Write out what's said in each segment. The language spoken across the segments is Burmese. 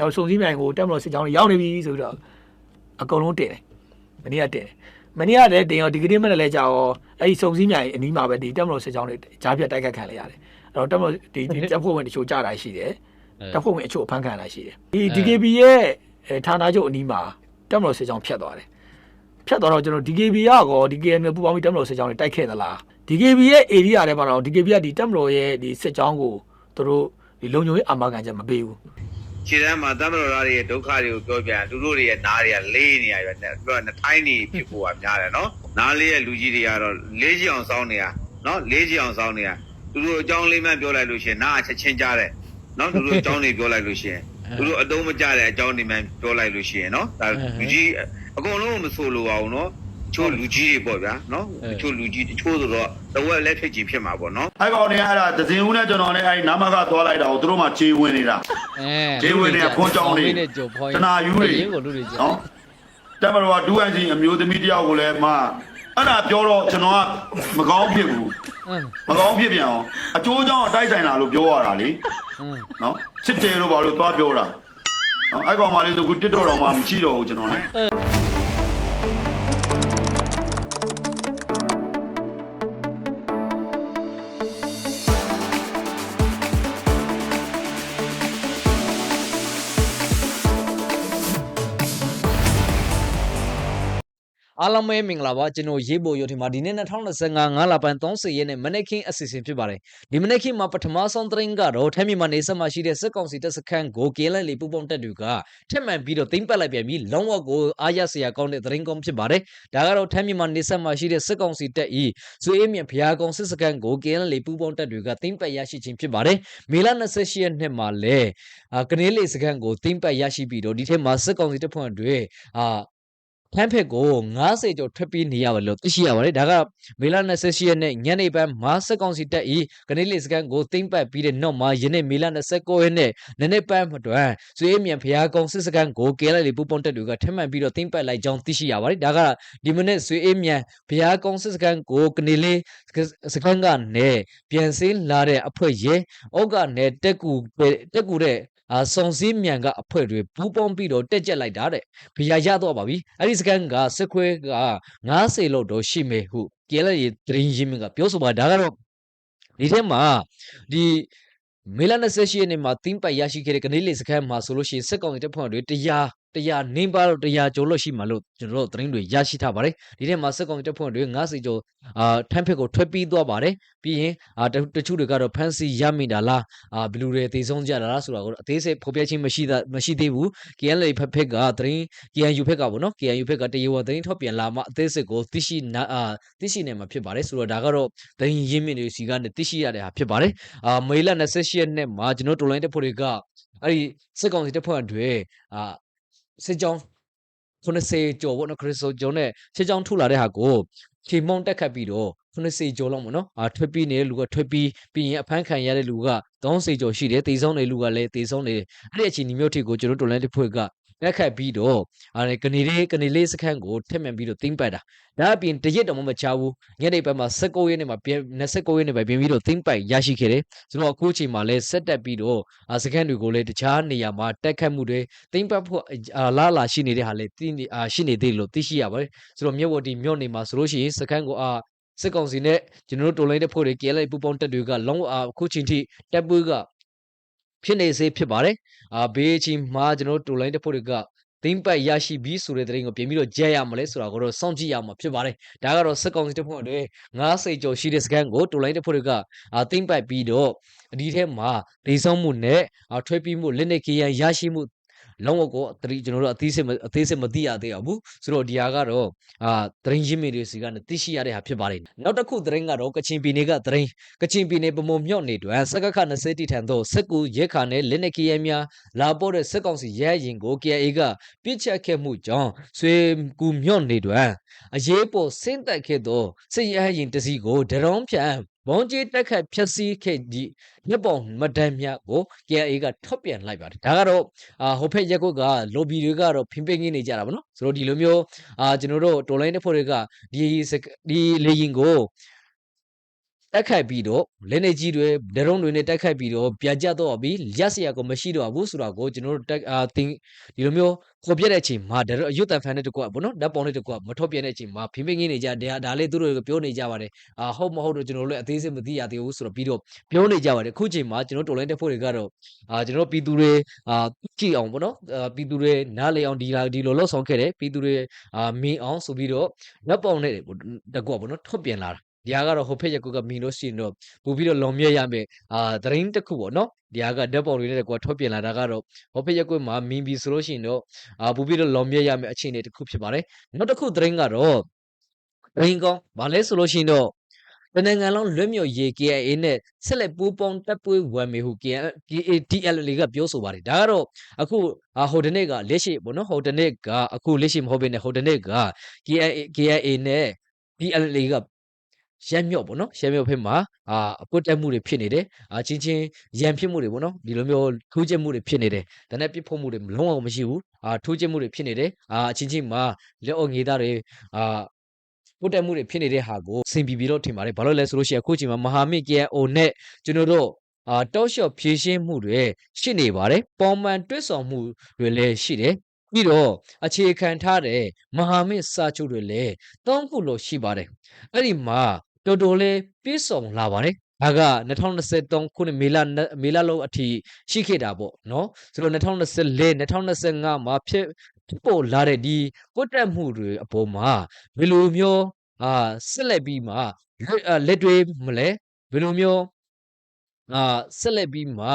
နောက်စုံစည်းမြိုင်ကိုတက်မလို့စစ်ကြောင်းတွေရောက်နေပြီဆိုပြီးတော့အကုန်လုံးတင်တယ်မနေ့ကတင်တယ်မနေ့ကလည်းတင်ရောဒီကနေ့မနေ့လည်းကြာရောအဲ့ဒီစုံစည်းမြိုင်အနီးမှာပဲဒီတက်မလို့စစ်ကြောင်းတွေကြားပြတ်တိုက်ခတ်ခံလိုက်ရတယ်အဲ့တော့တက်မလို့ဒီဒီတက်ဖို့ဝင်တချို့ကြာတာရှိတယ်တက်ဖို့ဝင်အချို့အဖမ်းခံတာရှိတယ်ဒီ DKB ရဲ့အဲဌာနချုပ်အနီးမှာတက်မလို့စစ်ကြောင်းဖြတ်သွားတယ်ဖြတ်သွားတော့ကျွန်တော် DKB ကရော DKM နဲ့ပူပေါင်းပြီးတက်မလို့စစ်ကြောင်းတွေတိုက်ခဲ့သလား DKB ရဲ့ area ထဲမှာတော့ DKB ကဒီတက်မလို့ရဲ့ဒီစစ်ကြောင်းကိုသူတို့ဒီလုံခြုံရေးအာမခံချက်မပေးဘူး ခြေတန်းမှာတမတော်သားတွေရဲ့ဒုက္ခတွေကိုပြောပြသူတို့တွေရဲ့နားတွေကလေးနေရပဲပြောနှထိုင်းနေဖြစ်ဖို့ကများတယ်နော်နားလေးရဲ့လူကြီးတွေကတော့လေးချီအောင်စောင်းနေတာနော်လေးချီအောင်စောင်းနေတာသူတို့အကြောင်းလေးမှပြောလိုက်လို့ရှိရင်နားအချက်ချင်းကြားတယ်နော်သူတို့အကြောင်းတွေပြောလိုက်လို့ရှိရင်သူတို့အတုံးမကြတဲ့အကြောင်းတွေမှပြောလိုက်လို့ရှိရင်နော်ဒါလူကြီးအကုန်လုံးမဆိုလိုပါဘူးနော် ချို့လူကြီးတွေပေါ့ဗျာနော်ချို့လူကြီးတချို့ဆိုတော့တဝက်လက်ထက်ကြီးဖြစ်မှာပေါ့နော်အဲ့ကောင်တွေကအဲ့ဒါဒဇင်ဦးနဲ့ကျွန်တော်နဲ့အဲ့ဒီနာမကသွားလိုက်တာကိုသူတို့မှခြေဝင်နေတာအဲဂျေးဝင်တွေကခွန်းကြောင်းတွေနဲ့ကြုံဖောင်းတနာယူတွေရင်းကိုလူတွေကြနော်တက်မတော်ကဒူအန်စီအမျိုးသမီးတယောက်ကိုလည်းမအဲ့ဒါပြောတော့ကျွန်တော်ကမကောင်းဖြစ်ဘူးအင်းမကောင်းဖြစ်ပြန်အောင်အကျိုးကြောင့်အတိုက်ဆိုင်တာလို့ပြောရတာလေအင်းနော်စစ်တယ်လို့ဘာလို့သွားပြောတာနော်အဲ့ကောင်မလေးဆိုခုတစ်တော်တော်မှမရှိတော့ဘူးကျွန်တော်လည်း အားလုံးပဲမင်္ဂလာပါကျွန်တော်ရေးပေါ်ရုပ်ထင်မှာဒီနေ့2025 9လပိုင်း30ရက်နေ့မနေ့ကင်းအစီအစဉ်ဖြစ်ပါတယ်ဒီမနေ့ကင်းမှာပထမဆုံးသတင်းကတော့ထိုင်းမြန်မာနေဆက်မှာရှိတဲ့စစ်ကောင်စီတပ်စခန်းကို KLL လေးပူပေါင်းတပ်တွေကထက်မှန်ပြီးတော့တင်ပတ်လိုက်ပြန်ပြီးလုံးဝကိုအားရစရာကောင်းတဲ့သတင်းကောင်းဖြစ်ပါတယ်ဒါကတော့ထိုင်းမြန်မာနေဆက်မှာရှိတဲ့စစ်ကောင်စီတပ်ဤဆွေအေးမြင့်ဖျားကောင်စစ်စခန်းကို KLL လေးပူပေါင်းတပ်တွေကတင်ပတ်ရရှိခြင်းဖြစ်ပါတယ်မေလ28ရက်နေ့မှာလဲအာကနေလေးစခန်းကိုတင်ပတ်ရရှိပြီးတော့ဒီထက်မှာစစ်ကောင်စီတပ်ဖွဲ့တွေအာ ဖမ်းဖက်ကို90ကျော်ထွက်ပြေးနေရပါလို့သိရှိရပါတယ်ဒါကမေလ28ရက်နေ့ညနေပိုင်းမှာစက်ကောင်စီတပ်ဤကနေလီစကန်ကိုသိမ့်ပတ်ပြီးတဲ့နောက်မှာယနေ့မေလ29ရက်နေ့နနေ့ပိုင်းမတွန်ဆွေးမြန်ဖျားကုံစစ်စကန်ကိုကဲလိုက်လေပူပုံတက်တွေကထပ်မံပြီးတော့သိမ့်ပတ်လိုက်ကြောင်းသိရှိရပါတယ်ဒါကဒီမနေ့ဆွေးမြန်ဖျားကုံစစ်စကန်ကိုကနေလီစကန်ကနေပြန်စင်းလာတဲ့အဖွဲ့ရဲဩကနေတက်ကူတက်ကူတဲ့ အာစုံစည်းမြန်ကအဖွဲတွေပူပေါင်းပြီးတော့တက်ကြက်လိုက်တာတဲ့ဖျာရတော့ပါပြီအဲ့ဒီစကန်ကစခွဲက90လောက်တော့ရှိမယ်ဟုကဲလဲရသတင်းရင်းမြစ်ကပြောဆိုပါဒါကတော့ဒီထဲမှာဒီမေလ28ရက်နေ့မှာတင်းပတ်ရရှိခဲ့တဲ့ကနေလေစကန်မှာဆိုလို့ရှိရင်စစ်ကောင်စီတပ်ဖွဲ့တွေတရား တရားနင်းပါတော့တရားကျော်လို့ရှိမှလို့ကျွန်တော်တို့သတင်းတွေရရှိထားပါတယ်ဒီထဲမှာစစ်ကောင်စီတပ်ဖွဲ့တွေ90ကျော်အာထမ်းဖက်ကိုထွက်ပြီးသွားပါတယ်ပြီးရင်အာတတချို့တွေကတော့ဖန်စီရမိတာလားအာဘလူတွေတည်ဆုံးကြတာလားဆိုတာကိုအသေးစိတ်ဖော်ပြခြင်းမရှိတာမရှိသေးဘူး KNL ဖက်ဖက်ကသတင်း KNU ဖက်ကပေါ့နော် KNU ဖက်ကတရားဝင်သတင်းထုတ်ပြန်လာမှအသေးစိတ်ကိုသိရှိနာအာသိရှိနေမှာဖြစ်ပါတယ်ဆိုတော့ဒါကတော့သတင်းရင်းမြစ်တွေစီကနေသိရှိရတဲ့ဟာဖြစ်ပါတယ်အာမေလ28ရက်နေ့မှာကျွန်တော်တော်လိုင်းတက်ဖို့တွေကအဲ့ဒီစစ်ကောင်စီတပ်ဖွဲ့တွေအာ စစ်ကြောင်း90ကျော်ပေါ့နော်ခရစ်စတိုကျော်နဲ့စစ်ကြောင်းထုတ်လာတဲ့ဟာကိုချေမုံတက်ခတ်ပြီးတော့90ကျော်လောက်ပေါ့နော်အာထွက်ပြီးနေတဲ့လူကထွက်ပြီးပြီးရင်အဖမ်းခံရတဲ့လူက30ကျော်ရှိတယ်တေဆုံးတဲ့လူကလည်းတေဆုံးနေတယ်အဲ့ဒီအချိန်ဒီမျိုးထိကိုကျွန်တော်တော်လိုင်းတက်ဖို့က လက်ခတ်ပြီးတော့အဲကနေလေးကနေလေးစခန်းကိုထက်မှန်ပြီးတော့တင်းပတ်တာဒါအပြင်တရက်တော့မချဘူးညနေပိုင်းမှာ16ရက်နေ့မှာပြန်29ရက်နေ့ပဲပြင်ပြီးတော့တင်းပတ်ရရှိခဲ့တယ်ဆိုတော့အခုချိန်မှာလဲဆက်တက်ပြီးတော့အာစခန်းတွေကိုလည်းတခြားနေရာမှာတက်ခတ်မှုတွေတင်းပတ်ဖို့အာလာလာရှိနေတဲ့ဟာလဲတင်းနေအာရှိနေသေးလို့သိရှိရပါတယ်ဆိုတော့မြက်ဝတီမြို့နေမှာဆိုလို့ရှိရင်စခန်းကိုအာစစ်ကောင်စီနဲ့ကျွန်တော်တို့တော်လိုင်းတဲ့ဖို့တွေ KLA ပူပေါင်းတက်တွေကလုံးဝအခုချိန်ထိတက်ပွေးက ဖြစ်နေစေဖြစ်ပါတယ်အာဘေးချင်းမှာကျွန်တော်တို့တော်လိုင်းတဲ့ဖို့တွေကသိမ့်ပတ်ရရှိပြီးဆိုတဲ့သတင်းကိုပြင်ပြီးတော့ကြက်ရမလဲဆိုတာကိုတော့စောင့်ကြည့်ရမှာဖြစ်ပါတယ်ဒါကတော့စစ်ကောင်စီတပ်ဖွဲ့တွေ90ကျော်ရှိတဲ့စကန်ကိုတော်လိုင်းတဲ့ဖို့တွေကအာသိမ့်ပတ်ပြီးတော့ဒီထဲမှာဒေဆုံးမှုနဲ့အာထွေးပြီးမှုလက်နေကရန်ရရှိမှု လုံးဝကိုတတိကျွန်တော်တို့အသေးစိတ်မအသေးစိတ်မသိရသေးဘူးဆိုတော့ဒီဟာကတော့အာသတင်းရင်းမြစ်တွေစီကနေသိရှိရတဲ့ဟာဖြစ်ပါတယ်နောက်တစ်ခုသတင်းကတော့ကချင်ပြည်နယ်ကသတင်းကချင်ပြည်နယ်ပမုံမြော့နေတွင်စကခ20တီထံသို့စက်ကူရဲခါနဲ့လက်နက်ကရဲများလာပို့တဲ့စစ်ကောင်စီရဲရင်ကို KA ကပြစ်ချက်ခဲ့မှုကြောင့်ဆွေကူမြော့နေတွင်အရေးပေါ်ဆင်းသက်ခဲ့သောစစ်ရဲရင်တစီကိုဒရုံးဖြန် ဘုံကြီးတက်ခတ်ဖြက်စီးခဲ့ဒီလက်ပေါ်မတမ်းမြတ်ကို KA ကထုတ်ပြန်လိုက်ပါတယ်ဒါကတော့အာဟိုဖက်ရက်ကွက်ကလိုဘီတွေကတော့ဖင်ပင်းနေကြတာဗောနော်ဆိုတော့ဒီလိုမျိုးအာကျွန်တော်တို့တော်လိုင်းတဲ့ဖို့တွေကဒီစကဒီလေရင်ကို တက်ခိုက်ပြီးတော့လက်နေကြီးတွေဒရုန်းတွေနဲ့တက်ခိုက်ပြီးတော့ပြကြတော့ပြီးရက်စရာကိုမရှိတော့ဘူးဆိုတာကိုကျွန်တော်တို့တက်အာတင်ဒီလိုမျိုးခေါ်ပြတဲ့အချိန်မှာဒရုန်းရွတ်တန်ဖန်တဲ့တကွပေါ့နော်ဓာတ်ပုံတဲ့တကွမထုတ်ပြတဲ့အချိန်မှာဖိမင်းငင်းနေကြတယ်ဒါလေးသူတို့ပြောနေကြပါတယ်အာဟုတ်မဟုတ်တော့ကျွန်တော်တို့လည်းအသေးစိတ်မသိရသေးဘူးဆိုတော့ပြီးတော့ပြောနေကြပါတယ်အခုချိန်မှာကျွန်တော်တော်လိုင်းတက်ဖို့တွေကတော့အာကျွန်တော်ပြည်သူတွေအာကြည့်အောင်ပေါ့နော်အာပြည်သူတွေနားလေအောင်ဒီလာဒီလိုလောက်ဆောင်ခဲ့တယ်ပြည်သူတွေအာမင်းအောင်ဆိုပြီးတော့ဓာတ်ပုံနဲ့တကွပေါ့နော်ထုတ်ပြန်လာတာ ဒီဟာကတော့ဟိုဖက်ရက်ကွက်ကမင်းလို့ရှိရင်တော့ပို့ပြီးတော့လွန်မြဲရမယ်အာသတင်းတစ်ခုပေါ့နော်ဒီဟာကဓာတ်ပုံတွေနဲ့တကွထုတ်ပြန်လာတာကတော့ဟိုဖက်ရက်ကွက်မှာမင်းပြီဆိုလို့ရှိရင်တော့အာပို့ပြီးတော့လွန်မြဲရမယ်အခြေအနေတစ်ခုဖြစ်ပါတယ်နောက်တစ်ခုသတင်းကတော့သတင်းကောင်းဘာလဲဆိုလို့ရှိရင်တော့တနင်္ဂနွေလုံးလွတ်မြောက်ရေး KIA နဲ့ဆက်လက်ပူးပေါင်းတပ်ပွဲဝမ်မေဟု KATL ကပြောဆိုပါတယ်ဒါကတော့အခုအာဟိုတနေ့ကလက်ရှိပေါ့နော်ဟိုတနေ့ကအခုလက်ရှိမဟုတ်ဘဲနဲ့ဟိုတနေ့က KIA KIA နဲ့ TLA က ရမ်းမြော့ပေါ့နော်ရမ်းမြော့ဖက်မှာအာအပွတ်တက်မှုတွေဖြစ်နေတယ်အာချင်းချင်းရန်ဖြစ်မှုတွေပေါ့နော်ဒီလိုမျိုးထိုးကျက်မှုတွေဖြစ်နေတယ်ဒါနဲ့ပြစ်ဖို့မှုတွေလုံးဝမရှိဘူးအာထိုးကျက်မှုတွေဖြစ်နေတယ်အာအချင်းချင်းမှာလက်အော်ငေးသားတွေအာပုတ်တက်မှုတွေဖြစ်နေတဲ့ဟာကိုစင်ပြီးပြီးတော့ထင်ပါတယ်ဘာလို့လဲဆိုလို့ရှိရင်အခုချိန်မှာမဟာမိတ် KIO နဲ့ကျွန်တော်တို့အာတောက်လျှော့ဖြည့်ရှင်းမှုတွေရှိနေပါတယ်ပုံမှန်တွစ်ဆောင်မှုတွေလည်းရှိတယ်ပြီးတော့အခြေခံထားတဲ့မဟာမိတ်စာချုပ်တွေလည်းသုံးခုလို့ရှိပါတယ်အဲ့ဒီမှာ တော်တော်လေးပြည့်စုံလာပါတယ်ဒါက2023ခုနှစ်မေလမေလလောက်အထိရှိခဲ့တာပေါ့နော်ဆိုတော့2024 2025မှာဖြစ်ဖြစ်ပေါ်လာတဲ့ဒီပွတ်တက်မှုတွေအပေါ်မှာဘယ်လိုမျိုးအာဆက်လက်ပြီးမှလက်လက်တွေမလဲဘယ်လိုမျိုးအာဆက်လက်ပြီးမှ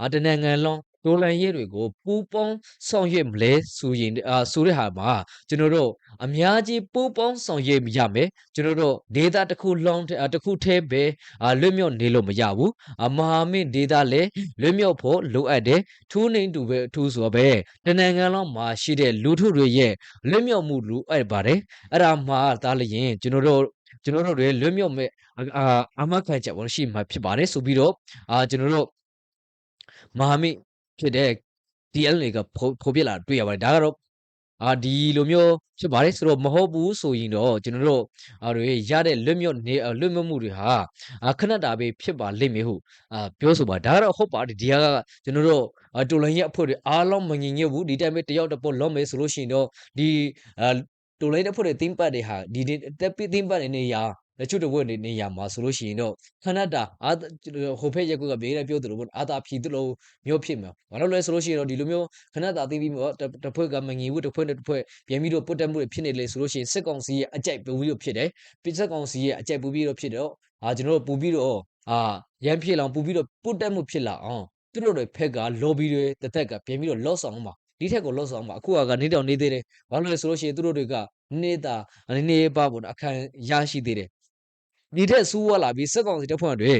အာတနင်္ဂနွေလုံး ဒေါ်လန်ရဲတွေကိုပူပေါင်းဆောင်ရွက်မလဲဆိုရင်အာဆိုတဲ့ဟာမှာကျွန်တော်တို့အများကြီးပူပေါင်းဆောင်ရွက်ရမယ်ကျွန်တော်တို့ဒေတာတစ်ခုလုံးတစ်ခုထဲပဲအာလွတ်မြောက်နေလို့မရဘူးအမဟာမင်းဒေတာလည်းလွတ်မြောက်ဖို့လိုအပ်တယ်ထူးနေတူပဲအထူးဆိုပဲတနင်္ဂနွေလုံးမှာရှိတဲ့လူထုတွေရဲ့လွတ်မြောက်မှုလိုအပ်ပါတယ်အဲ့ဒါမှဒါလည်းရင်ကျွန်တော်တို့ကျွန်တော်တို့တွေလွတ်မြောက်မဲ့အာအမခံချက်ပေါ်ရှိမှာဖြစ်ပါတယ်ဆိုပြီးတော့အာကျွန်တော်တို့မဟာမိတ် ဖြစ်တဲ့ DL တွေကဖော်ပြလာတွေ့ရပါတယ်ဒါကတော့အာဒီလိုမျိုးဖြစ်ပါတယ်ဆိုတော့မဟုတ်ဘူးဆိုရင်တော့ကျွန်တော်တို့အားတွေရတဲ့လွတ်မြောက်နေလွတ်မြောက်မှုတွေဟာအခဏတာပဲဖြစ်ပါလိမ့်မယ်ဟုအာပြောဆိုပါဒါကတော့ဟုတ်ပါတယ်ဒီဟာကကျွန်တော်တို့တူလိုင်းရဲ့အဖွဲ့တွေအားလုံးမငြင်ညွတ်ဘူးဒီတိုင်းပဲတယောက်တစ်ပုတ်လုံးမယ်ဆိုလို့ရှိရင်တော့ဒီအာတူလိုင်းတဲ့အဖွဲ့တွေတင်းပတ်တွေဟာဒီတက်ပြီးတင်းပတ်နေနေရာ တချို့တဝက်နေနေရမှာဆိုလို့ရှိရင်တော့ခဏတာအာဟိုဖက်ရက်ကွက်ကဘေးနဲ့ပြောသလိုပေါ့အာသာဖြီသလိုမျိုးဖြစ်မှာဘာလို့လဲဆိုလို့ရှိရင်တော့ဒီလိုမျိုးခဏတာသိပြီးတော့တစ်ဖွဲ့ကမငြီဘူးတစ်ဖွဲ့နဲ့တစ်ဖွဲ့ပြန်ပြီးတော့ပုတ်တက်မှုတွေဖြစ်နေလေဆိုလို့ရှိရင်စစ်ကောင်စီရဲ့အကြိုက်ပူပြီးတော့ဖြစ်တယ်ပြည်စစ်ကောင်စီရဲ့အကြိုက်ပူပြီးတော့ဖြစ်တော့အာကျွန်တော်တို့ပူပြီးတော့အာရန်ဖြစ်လောင်ပူပြီးတော့ပုတ်တက်မှုဖြစ်လာအောင်သူတို့တွေဖက်က lobby တွေတစ်သက်ကပြန်ပြီးတော့လော့ဆောင်မှာဒီထက်ကိုလော့ဆောင်မှာအခုကနေတော့နေသေးတယ်ဘာလို့လဲဆိုလို့ရှိရင်သူတို့တွေကနေတာနေပါပေါ့အခန်းရရှိသေးတယ် ဒီထက်ဆိုးဝါးလာပြီးစက်ကောင်စီတပ်ဖွဲ့တွေ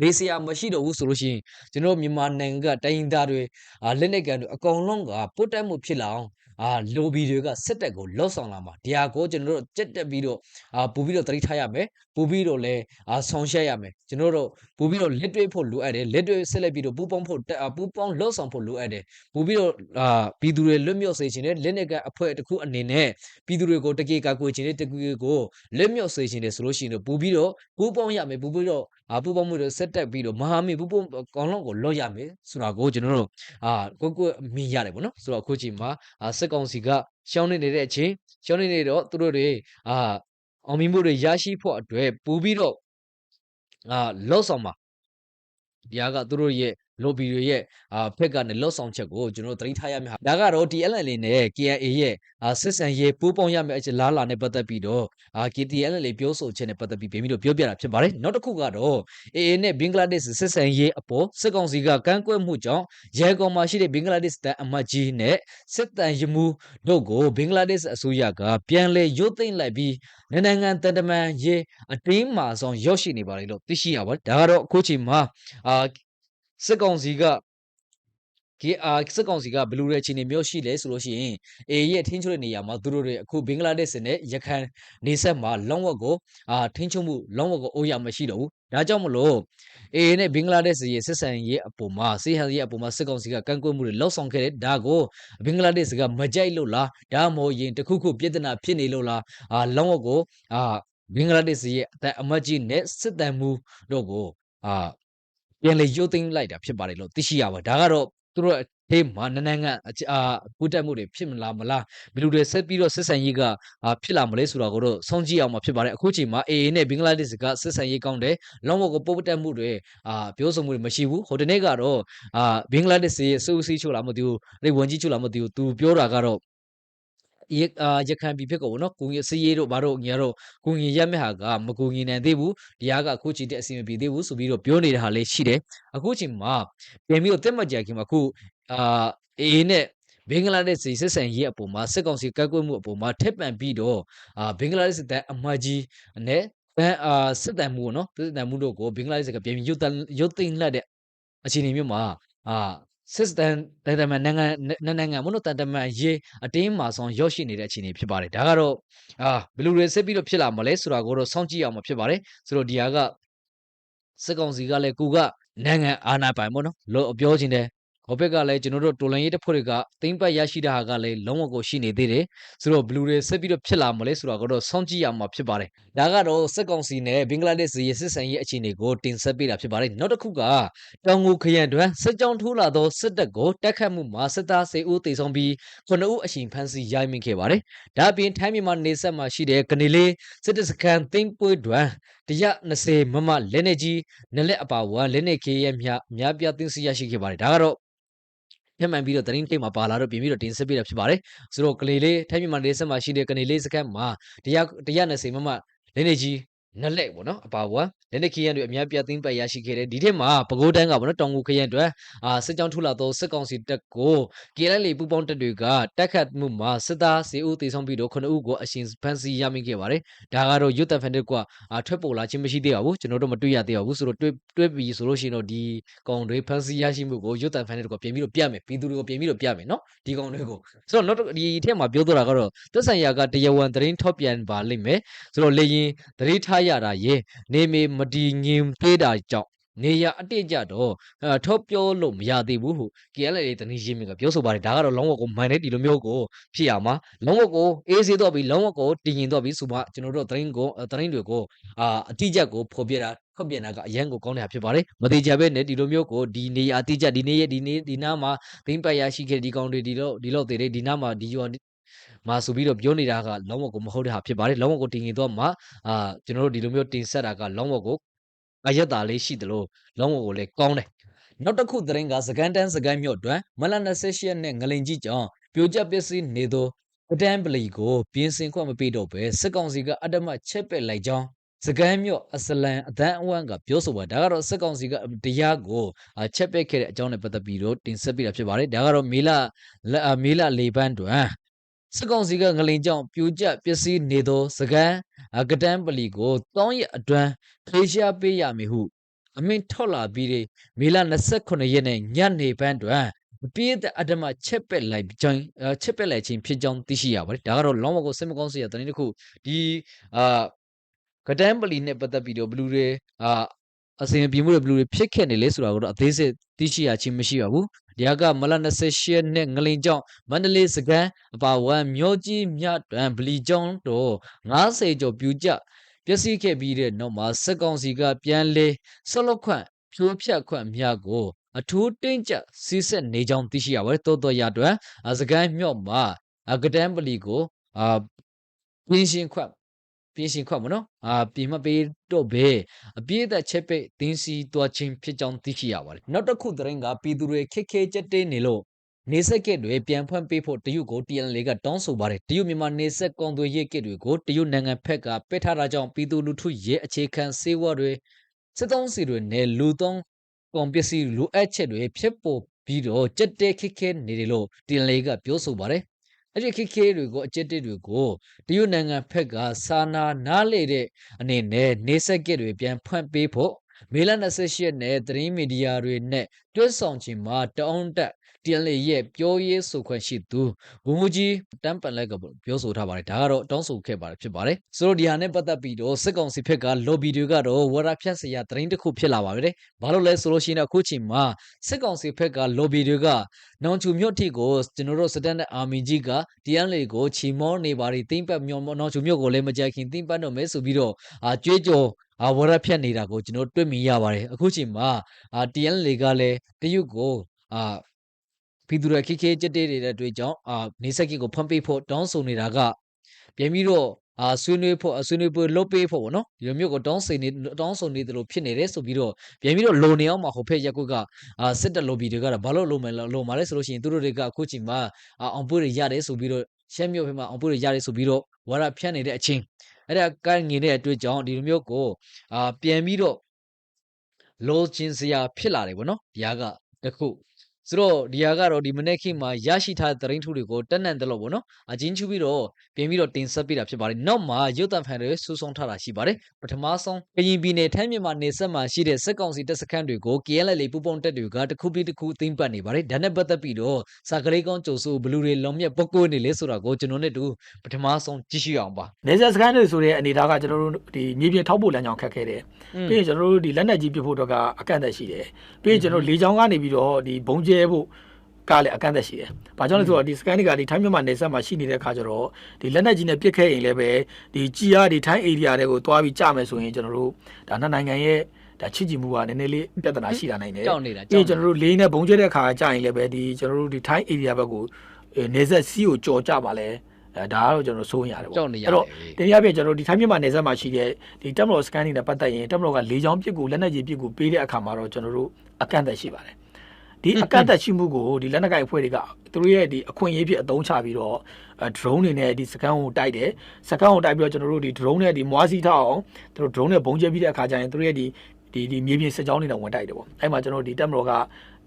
လေဆရာမရှိတော့ဘူးဆိုလို့ရှိရင်ကျွန်တော်မြန်မာနိုင်ငံကတိုင်းသားတွေအာလက်နက်ကန်တွေအကုန်လုံးကပုတ်တက်မှုဖြစ်လာအောင် အာလိုဘီတွေကစစ်တပ်ကိုလော့ဆောင်လာမှာဒီဟာကိုကျွန်တော်တို့ကြက်တက်ပြီးတော့အာပူပြီးတော့တတိထားရမယ်ပူပြီးတော့လဲအာဆောင်ရှက်ရမယ်ကျွန်တော်တို့ပူပြီးတော့လက်တွေ့ဖို့လိုအပ်တယ်လက်တွေ့ဆက်လက်ပြီးတော့ပူပေါင်းဖို့ပူပေါင်းလော့ဆောင်ဖို့လိုအပ်တယ်ပူပြီးတော့အာပြည်သူတွေလွတ်မြောက်စေခြင်းနဲ့လက်နက်ကန်အဖွဲ့တစ်ခုအနေနဲ့ပြည်သူတွေကိုတကေကာကွယ်ခြင်းနဲ့တကေကိုလွတ်မြောက်စေခြင်းနဲ့ဆိုလို့ရှိရင်တော့ပူပြီးတော့ပူပေါင်းရမယ်ပူပြီးတော့အာပူပေါင်းမှုတွေဆက်တက်ပြီးတော့မဟာမိတ်ပူပေါင်းကောင်းလုံးကိုလော့ရမယ်ဆိုတာကိုကျွန်တော်တို့အာကိုကိုမြင်ရတယ်ပေါ့နော်ဆိုတော့အခုချိန်မှာအာစစ်ကောင်စီကရှောင်းနေနေတဲ့အချိန်ရှောင်းနေနေတော့သူတို့တွေအာအောင်မြင်မှုတွေရရှိဖို့အတွက်ပူပြီးတော့အာလော့ဆောင်မှာဒီဟာကသူတို့ရဲ့ lobby တွေရဲ့အာဖက်ကနေလော့ဆောင်ချက်ကိုကျွန်တော်တို့သတိထားရမယ့်ဟာဒါကတော့ TLL နဲ့ KIA ရဲ့အာစစ်စံရေးပူးပေါင်းရမယ့်အချက်လားလာနဲ့ပတ်သက်ပြီးတော့အာ KTL လေးပြောဆိုချက်နဲ့ပတ်သက်ပြီးပြင်ပြီးတော့ပြောပြတာဖြစ်ပါတယ်နောက်တစ်ခုကတော့ AA နဲ့ဘင်္ဂလားဒေ့ရှ်စစ်စံရေးအပေါ်စစ်ကောင်စီကကန့်ကွက်မှုကြောင့်ရဲကောင်မှာရှိတဲ့ဘင်္ဂလားဒေ့ရှ်တန်အမတ်ကြီးနဲ့စစ်တန်ရမှုတို့ကိုဘင်္ဂလားဒေ့ရှ်အစိုးရကပြန်လည်ရုတ်သိမ်းလိုက်ပြီးနိုင်ငံတန်တမန်ရေးအတင်းမာဆောင်ရောက်ရှိနေပါလေလို့သိရှိရပါတယ်ဒါကတော့အခုချိန်မှာအာ စစ်ကောင်စီကကအာစစ်ကောင်စီကဘယ်လိုတဲ့အခြေအနေမျိုးရှိလဲဆိုလို့ရှိရင်အေရဲ့ထင်းချုံတဲ့နေရာမှာသူတို့တွေအခုဘင်္ဂလားဒေ့ရှ်နဲ့ရခိုင်နေဆက်မှာလောင်းဝက်ကိုအာထင်းချုံမှုလောင်းဝက်ကိုအိုးရမရှိတော့ဘူးဒါကြောင့်မလို့အေနဲ့ဘင်္ဂလားဒေ့ရှ်ရဲ့စစ်ဆန်ရေးအပေါ်မှာစေဟန်ရဲ့အပေါ်မှာစစ်ကောင်စီကကန့်ကွက်မှုတွေလောက်ဆောင်ခဲ့တဲ့ဒါကိုဘင်္ဂလားဒေ့ရှ်ကမကြိုက်လို့လားဒါမှမဟုတ်ရင်တခုခုပြည်ထနာဖြစ်နေလို့လားအာလောင်းဝက်ကိုအာဘင်္ဂလားဒေ့ရှ်ရဲ့အတန်အမတ်ကြီးနဲ့စစ်တမ်းမှုတို့ကိုအာ ပြန်လေရုပ်သိမ်းလိုက်တာဖြစ်ပါတယ်လို့သိရှိရပါတယ်ဒါကတော့သူတို့အေးမှာနန်းနန်းကအာပူတက်မှုတွေဖြစ်မလားမလားဘယ်လိုတွေဆက်ပြီးတော့ဆက်ဆံရေးကအာဖြစ်လာမလဲဆိုတာကိုတော့စောင့်ကြည့်အောင်မှာဖြစ်ပါတယ်အခုချိန်မှာ AA နဲ့ဘင်္ဂလားဒေ့ရှ်ကဆက်ဆံရေးကောင်းတယ်လုံးဝကိုပုတ်တက်မှုတွေအာပြောဆိုမှုတွေမရှိဘူးဟိုတနေ့ကတော့အာဘင်္ဂလားဒေ့ရှ်ရဲ့စူးစီးချိုးလာမသိဘူးအဲ့ဝန်ကြီးချိုးလာမသိဘူးသူပြောတာကတော့ ရအာရခံပြီဖြစ်ကုန်နော်ကိုငီစီရေးတို့ဘာတို့ညာတို့ကိုငီရက်မဲ့ဟာကမကိုငီနိုင်သေးဘူးတရားကအခုချိန်တည်းအစီအမပြေသေးဘူးဆိုပြီးတော့ပြောနေတာဟာလေးရှိတယ်အခုချိန်မှာပြန်ပြီးတော့တက်မှတ်ကြခင်မှာအခုအာအေးနဲ့ဘင်္ဂလားဒေ့ရှ်စစ်ဆန်ရေးအပေါ်မှာစစ်ကောင်စီကကွက်မှုအပေါ်မှာထက်ပံပြီးတော့အာဘင်္ဂလားဒေ့ရှ်တဲ့အမတ်ကြီးနဲ့တန်အာစစ်တမ်းမှုနော်စစ်တမ်းမှုတို့ကိုဘင်္ဂလားဒေ့ရှ်ကပြန်ပြီးရုတ်တရုတ်သိမ်းလှတဲ့အခြေအနေမျိုးမှာအာ စစ်တမ်းတန်တမန်နိုင်ငံနိုင်ငံမလို့တန်တမန်ရေးအတင်းမာဆောင်ရောက်ရှိနေတဲ့အခြေအနေဖြစ်ပါတယ်ဒါကတော့အာဘယ်လိုတွေဆက်ပြီးတော့ဖြစ်လာမလဲဆိုတာကိုတော့စောင့်ကြည့်အောင်မှာဖြစ်ပါတယ်ဆိုတော့ဒီဟာကစစ်ကောင်စီကလည်းကိုကနိုင်ငံအာဏာပိုင်ပေါ့နော်လို့ပြောချင်တယ် ဟိုဘက်ကလည်းကျွန်တော်တို့တော်လန်ရေးတပ်ဖွဲ့တွေကတိမ့်ပတ်ရရှိတာဟာကလည်းလုံးဝကိုရှိနေသေးတယ်ဆိုတော့ဘလူးတွေဆက်ပြီးတော့ဖြစ်လာမလဲဆိုတာကတော့စောင့်ကြည့်ရမှာဖြစ်ပါတယ်ဒါကတော့စစ်ကောင်စီနဲ့ဘင်္ဂလားဒေ့ရှ်ရဲ့စစ်ဆန်ရေးအခြေအနေကိုတင်ဆက်ပေးတာဖြစ်ပါတယ်နောက်တစ်ခုကတောင်ငူခရိုင်တွင်စစ်ကြောင်းထိုးလာသောစစ်တပ်ကိုတိုက်ခတ်မှုမှာစစ်သားစေဦးတေဆုံးပြီးခုနှစ်ဦးအရှင်ဖမ်းဆီးရိုက်မိခဲ့ပါတယ်ဒါအပြင်ထိုင်းမြန်မာနေဆက်မှာရှိတဲ့ကနေလေးစစ်တပ်စခန်းသိမ်းပွဲတွင်120မမလက်နေကြီးနလက်အပါဝါလက်နေခေရဲ့မြများပြသိမ်းဆီးရရှိခဲ့ပါတယ်ဒါကတော့ ပြမှန်ပြီးတော့သတင်းထိပ်မှာပါလာတော့ပြင်ပြီးတော့တင်ဆက်ပေးတာဖြစ်ပါတယ်ဆိုတော့ကလေးလေးထိုင်းမြန်မာနေဆက်မှာရှိတဲ့ကနေလေးစခန်းမှာ120မမလက်နေကြီး နလက်ပေါ့နော်အပါဝါလက်နေခရန်တွေအများပြသိမ်းပတ်ရရှိခဲ့တယ်ဒီထက်မှာပကိုးတန်းကပေါ့နော်တောင်ငူခရန်တွေအာစစ်ကြောင်းထူလာသောစစ်ကောင်စီတပ်ကိုကေလက်လီပူပေါင်းတပ်တွေကတက်ခတ်မှုမှာစစ်သားစီဦးတေဆုံးပြီးတော့ခုနှစ်ဦးကိုအရှင်ဖမ်းဆီးရမိခဲ့ပါတယ်ဒါကတော့ရွတ်တဖန်တဲ့ကွာအာထွက်ပေါ်လာခြင်းမရှိသေးပါဘူးကျွန်တော်တို့မတွေ့ရသေးပါဘူးဆိုတော့တွေ့တွေ့ပြီဆိုလို့ရှိရင်တော့ဒီကောင်တွေဖမ်းဆီးရရှိမှုကိုရွတ်တဖန်တဲ့ကွာပြင်ပြီးတော့ပြမယ်ပြည်သူတွေကိုပြင်ပြီးတော့ပြမယ်နော်ဒီကောင်တွေကိုဆိုတော့နောက်ဒီထက်မှာပြောတော့တာကတော့သက်ဆိုင်ရာကတရားဝင်သတင်းထောက်ပြန်ပါလိမ့်မယ်ဆိုတော့လေရင်သတင်းထားရတာရေနေမေမဒီငင်သေးတာကြောင့်နေရအတိတ်ကြတော့အထောက်ပြောလို့မရသေးဘူးဟု KLA တနည်းရင်းမြစ်ကပြောဆိုပါတယ်ဒါကတော့လုံးဝကိုမိုင်းတဲ့ဒီလိုမျိုးကိုဖြစ်ရမှာလုံးဝကိုအေးစေးတော့ပြီးလုံးဝကိုတည်ငြိမ်တော့ပြီးဆိုမှကျွန်တော်တို့သတင်းကိုသတင်းတွေကိုအာအတိအကျကိုဖော်ပြတာဖော်ပြတာကအရန်ကိုကောင်းတာဖြစ်ပါတယ်မသေးကြပဲနဲ့ဒီလိုမျိုးကိုဒီနေရာအတိအကျဒီနေ့ရဲ့ဒီနေ့ဒီနားမှာဘိမ့်ပတ်ရရှိခဲ့ဒီကောင်တွေဒီတော့ဒီလောက်သေးတယ်ဒီနားမှာဒီရော မှာဆိုပြီးတော့ပြောနေတာကလုံးဝကိုမဟုတ်တဲ့ဟာဖြစ်ပါတယ်လုံးဝကိုတည်ငြိမ်တော့မှအာကျွန်တော်တို့ဒီလိုမျိုးတင်ဆက်တာကလုံးဝကိုအယက်တာလေးရှိတယ်လို့လုံးဝကိုလည်းကောင်းတယ်နောက်တစ်ခုသတင်းကစကန်တန်းစကန်မြို့တွင်မလ28ရက်နဲ့ငလင်ကြီးကြောင့်ပြိုကျပစ္စည်းနေသောအတန်းပလီကိုပြင်ဆင်ခွင့်မပေးတော့ပဲစစ်ကောင်စီကအတ္တမချက်ပက်လိုက်ကြောင်းစကန်မြို့အစလန်အသန်းအဝမ်းကပြောဆိုပါဒါကတော့စစ်ကောင်စီကတရားကိုချက်ပက်ခဲ့တဲ့အကြောင်းနဲ့ပတ်သက်ပြီးတော့တင်ဆက်ပြတာဖြစ်ပါတယ်ဒါကတော့မေလမေလလေးပန်းတွင် စစ်ကောင်စီကငလိန်ကြောင့်ပြိုကျပစ္စည်းနေသောစကန်ကတန်းပလီကိုတောင်းရအတွန်းဖေးရှားပေးရမည်ဟု အမင်းထွက်လာပြီးတဲ့မေလ29ရက်နေ့ညနေပန်းတွင်ပြည့်တဲ့အဓမ္မချက်ပက်လိုက်ကြောင်းချက်ပက်လိုက်ခြင်းဖြစ်ကြောင်းသိရှိရပါတယ်ဒါကတော့လောင်းမကိုစိတ်မကောင်းစရာတနေ့တစ်ခုဒီအာကတန်းပလီနဲ့ပတ်သက်ပြီးတော့ဘလူးတွေအာ အစဉ်ပြေမှုတွေဘလူးတွေဖြစ်ခဲ့နေလေဆိုတာကိုတော့အသေးစိတ်သိရှိရခြင်းမရှိပါဘူးဒီကမလ28ရက်နဲ့ငလင်ကြောင့်မန္တလေးစကန်အပါဝမ်မြို့ကြီးမြတ်တန်ဗလီကျောင်းတော့90ကျော်ပြူကျပျက်စီးခဲ့ပြီးတဲ့နောက်မှာစက်ကောင်စီကပြန်လဲဆော့လောက်ခွန့်ဖြိုးဖြတ်ခွန့်မြကိုအထူးတင်းကျပ်စီးဆက်နေကြောင်းသိရှိရပါတယ်တော်တော်ရအတွက်စကန်မြော့မှာကတန်းပလီကိုအာပြင်းရှင်ခွန့် ပြင်ရှင်ခွတ်မနော်အာပြင်မပေးတော့ဘဲအပြည့်သက်ချက်ပိတ်တင်းစီတွားချင်းဖြစ်ကြောင်းသိရှိရပါတယ်နောက်တစ်ခုသတင်းကပြည်သူတွေခက်ခဲကြက်တဲနေလို့နေဆက်ကက်တွေပြန်ဖွင့်ပေးဖို့တရုတ်ကို TNL ကတောင်းဆိုပါတယ်တရုတ်မြန်မာနေဆက်ကောင်သွေးရဲ့ကက်တွေကိုတရုတ်နိုင်ငံဖက်ကပစ်ထားတာကြောင့်ပြည်သူလူထုရဲ့အခြေခံစေဝါတွေစစ်သုံးစီတွေနဲ့လူသုံးကုန်ပစ္စည်းလိုအပ်ချက်တွေဖြစ်ပေါ်ပြီးတော့ကြက်တဲခက်ခဲနေတယ်လို့ TNL ကပြောဆိုပါတယ် အဲ့ဒီခိခေတွေကိုအကျစ်တွေကိုတရုတ်နိုင်ငံဖက်ကစာနာနားလေတဲ့အနေနဲ့နေဆက်ကစ်တွေပြန်ဖွင့်ပေးဖို့မေလ28ရက်နဲ့သတင်းမီဒီယာတွေနဲ့တွဲဆောင်ခြင်းမှာတောင်းတက် TNL ရဲ့ပြောရေးဆိုခွင့်ရှိသူဘုံမူကြီးတန်းပန်လက်ကပြောဆိုထားပါတယ်ဒါကတော့တောင်းဆိုခဲ့ပါတယ်ဖြစ်ပါတယ်ဆိုတော့ဒီဟာနဲ့ပတ်သက်ပြီးတော့စစ်ကောင်စီဘက်က lobby တွေကတော့ဝရဖြန့်စရာသတင်းတစ်ခုဖြစ်လာပါပြီတဲ့ဘာလို့လဲဆိုလို့ရှိရင်တော့အခုချိန်မှာစစ်ကောင်စီဘက်က lobby တွေကနောင်ချူမြို့အထိကိုကျွန်တော်တို့စတန်တဲ့အာမီကြီးက TNL ကိုချီမောနေပါတယ်တင်းပတ်မြောနောင်ချူမြို့ကိုလည်းမကြခင်တင်းပတ်တော့မယ်ဆိုပြီးတော့အာကြွေးကြော်အာဝရဖြတ်နေတာကိုကျွန်တော်တွေ့မြင်ရပါတယ်အခုချိန်မှာအာ TNL ကလည်းတရုတ်ကိုအာ ပြည်သူတွေခိခေကြက်တဲ့တဲ့အတွက်ကြောင့်အာနေဆက်ကီကိုဖမ်းပေးဖို့တောင်းဆိုနေတာကပြန်ပြီးတော့အာဆွေးနွေးဖို့အဆွေးနွေးပွဲလုပ်ပေးဖို့ပေါ့နော်ဒီလိုမျိုးကိုတောင်းဆိုနေတောင်းဆိုနေတယ်လို့ဖြစ်နေတယ်ဆိုပြီးတော့ပြန်ပြီးတော့လုံနေအောင်မှာဟိုဖက်ရက်ကွက်ကအာစစ်တပ်လိုဘီတွေကတော့ဘာလို့လုံမယ်လုံမှာလဲဆိုလို့ရှိရင်သူတို့တွေကအခုချိန်မှာအာအောင်ပွေတွေရတယ်ဆိုပြီးတော့ရှမ်းမြို့ဖက်မှာအောင်ပွေတွေရတယ်ဆိုပြီးတော့ဝါရဖြန့်နေတဲ့အချင်းအဲ့ဒါကိုင်းငင်တဲ့အတွေ့အကြောင်းဒီလိုမျိုးကိုအာပြန်ပြီးတော့လိုချင်စရာဖြစ်လာတယ်ဗောနော်ဒီဟာကတခု ဆိုတော့ဒီဟာကတော့ဒီမနေ့ခေတ်မှာရရှိထားတဲ့သတင်းထုတွေကိုတက်နံတယ်လို့ဗောနော်အချင်းချူပြီးတော့ပြန်ပြီးတော့တင်ဆက်ပေးတာဖြစ်ပါတယ်နောက်မှာရုပ်တံဖန်တွေစူးဆုံးထားတာရှိပါတယ်ပထမဆုံးကရင်ပြည်နယ်ထမ်းမြန်မာနယ်စပ်မှာရှိတဲ့စက်ကောင်စီတပ်စခန်းတွေကို KNL ပူပေါင်းတပ်တွေကတစ်ခုပြီးတစ်ခုသိမ်းပတ်နေပါတယ်ဒါနဲ့ပတ်သက်ပြီးတော့စာကလေးကောင်းကြိုဆိုဘလူတွေလုံမြက်ပုတ်ကိုနေလေဆိုတာကိုကျွန်တော်နဲ့တူပထမဆုံးကြည့်ရှုအောင်ပါနေဆက်စကန်တွေဆိုတဲ့အနေအထားကကျွန်တော်တို့ဒီမြေပြင်ထောက်ဖို့လမ်းကြောင်းခက်ခဲတယ်อืมပြီးရင်ကျွန်တော်တို့ဒီလက်နက်ကြီးပစ်ဖို့တော့ကအကန့်အသတ်ရှိတယ်ပြီးရင်ကျွန်တော်တို့လေချောင်းကနေပြီးတော့ဒီဘုံကျဲဖို့ကလည်းအကန့်အသတ်ရှိတယ်။ဘာကြောင့်လဲဆိုတော့ဒီစကန်တွေကဒီထိုင်းမြန်မာနယ်စပ်မှာရှိနေတဲ့ခါကျတော့ဒီလက်နက်ကြီးနဲ့ပစ်ခဲ့ရင်လည်းပဲဒီကြီးအားဒီထိုင်း area တွေကိုတွားပြီးကြမယ်ဆိုရင်ကျွန်တော်တို့ဒါနှစ်နိုင်ငံရဲ့ဒါချစ်ကြည်မှုကနည်းနည်းလေးပြဿနာရှိတာနိုင်တယ်ကြောက်နေတာပြီးကြောရက်င်ကျွန်တော်တို့လေးနဲ့ဘုံကျဲတဲ့ခါကြာရင်လည်းပဲဒီကျွန်တော်တို့ဒီထိုင်း area ဘက်ကိုအဲနေဆက်စီးကိုကြော်ကြပါလဲအဲဒါကတော့ကျွန်တော်စိုးရင်ရတယ်ပေါ့ကြောက်နေရအဲ့တယ်တော့တရားပြကျွန်တော်တို့ဒီထိုင်းမြန်မာနယ်စပ်မှာရှိတဲ့ဒီတက်မတော်စကန်တွေနဲ့ပတ်သက်ရင်တက်မတော်ကလေချောင်းပစ်ကူလက်နက်ကြီးပစ်ကူပေးတဲ့အခါမှာတော့ကျွန်တော်တို့အကန့်အသတ်ရှိပါတယ် ဒီအကန့်အသတ်ရှိမှုကိုဒီလက်နက်ကိုင်အဖွဲ့တွေကသူတို့ရဲ့ဒီအခွင့်အရေးဖြစ်အသုံးချပြီးတော့အဲ drone တွေနဲ့ဒီစကန်ကိုတိုက်တယ်စကန်ကိုတိုက်ပြီးတော့ကျွန်တော်တို့ဒီ drone နဲ့ဒီမွားစီထောက်အောင်သူတို့ drone နဲ့ဘုံကျဲပြီးတဲ့အခါကျရင်သူတို့ရဲ့ဒီဒီဒီမြေပြင်စစ်ကြောင်းတွေနဲ့ဝင်တိုက်တယ်ပေါ့အဲ့မှာကျွန်တော်တို့ဒီတက်မတော်က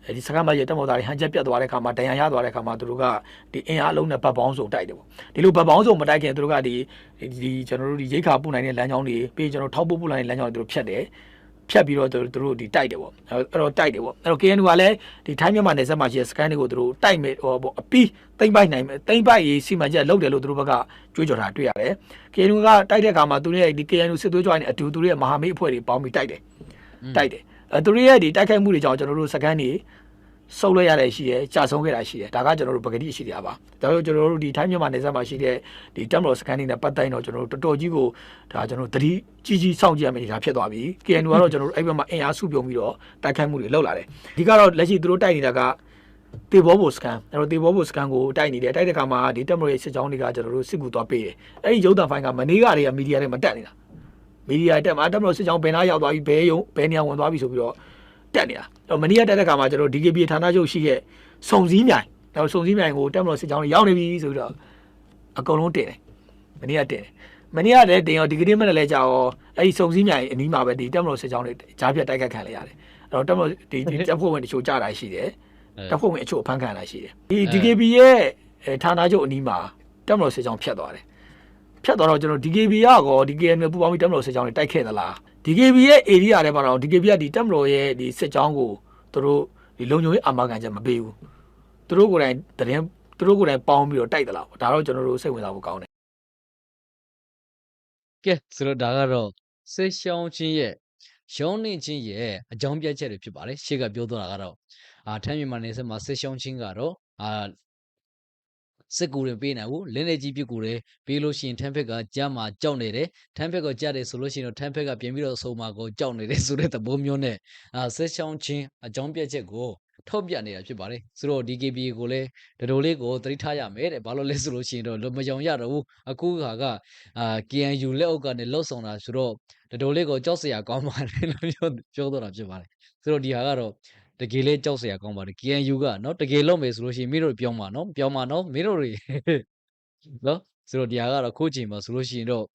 အဲဒီစကန်မရဲ့တက်မော်သားတွေဟန်ချက်ပြတ်သွားတဲ့ခါမှာဒဏ်ရာရသွားတဲ့ခါမှာသူတို့ကဒီအင်အားလုံးနဲ့ဗတ်ပေါင်းစုံတိုက်တယ်ပေါ့ဒီလိုဗတ်ပေါင်းစုံမတိုက်ခင်သူတို့ကဒီဒီကျွန်တော်တို့ဒီရိတ်ခါပို့နိုင်တဲ့လမ်းကြောင်းတွေပြီးရင်ကျွန်တော်ထောက်ပို့ပို့နိုင်တဲ့လမ်းကြောင်းတွေသူတို့ဖြတ်တယ် ဖြတ်ပြီးတော့သူတို့ဒီတိုက်တယ်ပေါ့အဲ့တော့တိုက်တယ်ပေါ့အဲ့တော့ KNU ကလည်းဒီထိုင်းမြန်မာနယ်စပ်မှာရှိတဲ့စကန်တွေကိုသူတို့တိုက်မယ်ဟောပေါ့အပီးတိမ့်ပိုက်နိုင်မယ်တိမ့်ပိုက်ရေးစီမံချက်လုပ်တယ်လို့သူတို့ဘက်ကကြွေးကြော်တာတွေ့ရတယ် KNU ကတိုက်တဲ့အခါမှာသူတို့ရဲ့ဒီ KNU စစ်သွေးကြွနဲ့အတူသူတို့ရဲ့မဟာမိတ်အဖွဲ့တွေပေါင်းပြီးတိုက်တယ်တိုက်တယ်အဲသူတို့ရဲ့ဒီတိုက်ခိုက်မှုတွေကြောင့်ကျွန်တော်တို့စကန်တွေ ဆုတ်လိုက်ရတဲ့ရှိတယ်ကြာဆုံးခဲ့တာရှိတယ်ဒါကကျွန်တော်တို့ပကတိရှိတယ်ပါဒါကြောင့်ကျွန်တော်တို့ဒီထိုင်းမြန်မာနယ်စပ်မှာရှိတဲ့ဒီတက်မတော်စကန်တွေနဲ့ပတ်သက်ရင်တော့ကျွန်တော်တို့တော်တော်ကြီးကိုဒါကျွန်တော်တို့သတိကြီးကြီးစောင့်ကြည့်ရမယ့်အနေအထားဖြစ်သွားပြီ KNU ကတော့ကျွန်တော်တို့အဲ့ဘက်မှာအင်အားစုပြုံပြီးတော့တိုက်ခိုက်မှုတွေလုပ်လာတယ်ဒီကတော့လက်ရှိသူတို့တိုက်နေတာကတေဘောဘိုစကန်အဲ့တော့တေဘောဘိုစကန်ကိုတိုက်နေတယ်တိုက်တဲ့ခါမှာဒီတက်မတော်ရဲ့စစ်ကြောင်းတွေကကျွန်တော်တို့စစ်ကူသွားပေးတယ်အဲ့ဒီရုပ်သံဖိုင်ကမနေ့ကတည်းကမီဒီယာတွေမှာတက်နေတာမီဒီယာတက်မှာတက်မလို့စစ်ကြောင်းဘယ်နာရောက်သွားပြီဘယ်ယုံဘယ်နေရာဝင်သွားပြီဆိုပြီးတော့ တက်နေတာအဲ့တော့မနေ့ကတက်တဲ့ခါမှာကျွန်တော် DKB ဌာနချုပ်ရှိရဲ့စုံစည်းမြိုင်တော့စုံစည်းမြိုင်ကိုတက်မလို့စစ်ကြောင်းတွေရောက်နေပြီဆိုပြီးတော့အကုန်လုံးတင်တယ်မနေ့ကတင်တယ်မနေ့ကလည်းတင်ရောဒီကနေ့မနေ့လည်းကြာရောအဲ့ဒီစုံစည်းမြိုင်အနီးမှာပဲဒီတက်မလို့စစ်ကြောင်းတွေကြားပြတ်တိုက်ခတ်ခံလိုက်ရတယ်အဲ့တော့တက်မလို့ဒီဒီတက်ဖို့ဝင်တချို့ကြတာရှိတယ်တက်ဖို့ဝင်အချို့အဖမ်းခံရတာရှိတယ်ဒီ DKB ရဲ့အဲဌာနချုပ်အနီးမှာတက်မလို့စစ်ကြောင်းဖြတ်သွားတယ်ဖြတ်သွားတော့ကျွန်တော် DKB ရကော DKM နဲ့ပူပေါင်းပြီးတက်မတော်စစ်ကြောင်းတွေတိုက်ခဲ့သလား DKB ရဲ့ area ထဲမှာတော့ DKB ကဒီတက်မတော်ရဲ့ဒီစစ်ကြောင်းကိုသူတို့ဒီလုံခြုံရေးအာမခံချက်မပေးဘူးသူတို့ကိုယ်တိုင်တရင်သူတို့ကိုယ်တိုင်ပေါင်းပြီးတော့တိုက်သလားပေါ့ဒါတော့ကျွန်တော်တို့စိတ်ဝင်စားဖို့ကောင်းတယ်ကဲဆိုတော့ဒါကတော့ဆေးရှောင်းချင်းရဲ့ရှောင်းနေချင်းရဲ့အကြောင်းပြချက်တွေဖြစ်ပါတယ်ရှေ့ကပြောသွားတာကတော့အာထမ်းမြန်မာနယ်စပ်မှာဆေးရှောင်းချင်းကတော့အာ စစ်ကူတွေပေးနေဘူးလင်းနေကြီးပြစ်ကူတွေပေးလို့ရှိရင်ထမ်းဖက်ကကြားမှာကြောက်နေတယ်ထမ်းဖက်ကကြားတယ်ဆိုလို့ရှိရင်တော့ထမ်းဖက်ကပြင်ပြီးတော့ဆုံးမှာကိုကြောက်နေတယ်ဆိုတဲ့သဘောမျိုးနဲ့အာဆေးရှောင်းချင်းအကြောင်းပြချက်ကိုထောက်ပြနေတာဖြစ်ပါတယ်ဆိုတော့ DKB ကိုလည်းတတော်လေးကိုသတိထားရမယ်တဲ့ဘာလို့လဲဆိုလို့ရှိရင်တော့မကြောင်ရတော့ဘူးအခုဟာကအာ KNU လက်အောက်ကနေလှုပ်ဆောင်တာဆိုတော့တတော်လေးကိုကြောက်စရာကောင်းပါတယ်လို့ပြောပြောတော့တာဖြစ်ပါတယ်ဆိုတော့ဒီဟာကတော့ တကယ်လေးကြောက်စရာကောင်းပါတယ် KNU ကနော်တကယ်လို့မယ်ဆိုလို့ရှိရင်မင်းတို့ပြောမှာနော်ပြောမှာနော်မင်းတို့တွေနော်ဆိုတော့ဒီဟာကတော့ခိုးချင်မှာဆိုလို့ရှိရင်တော့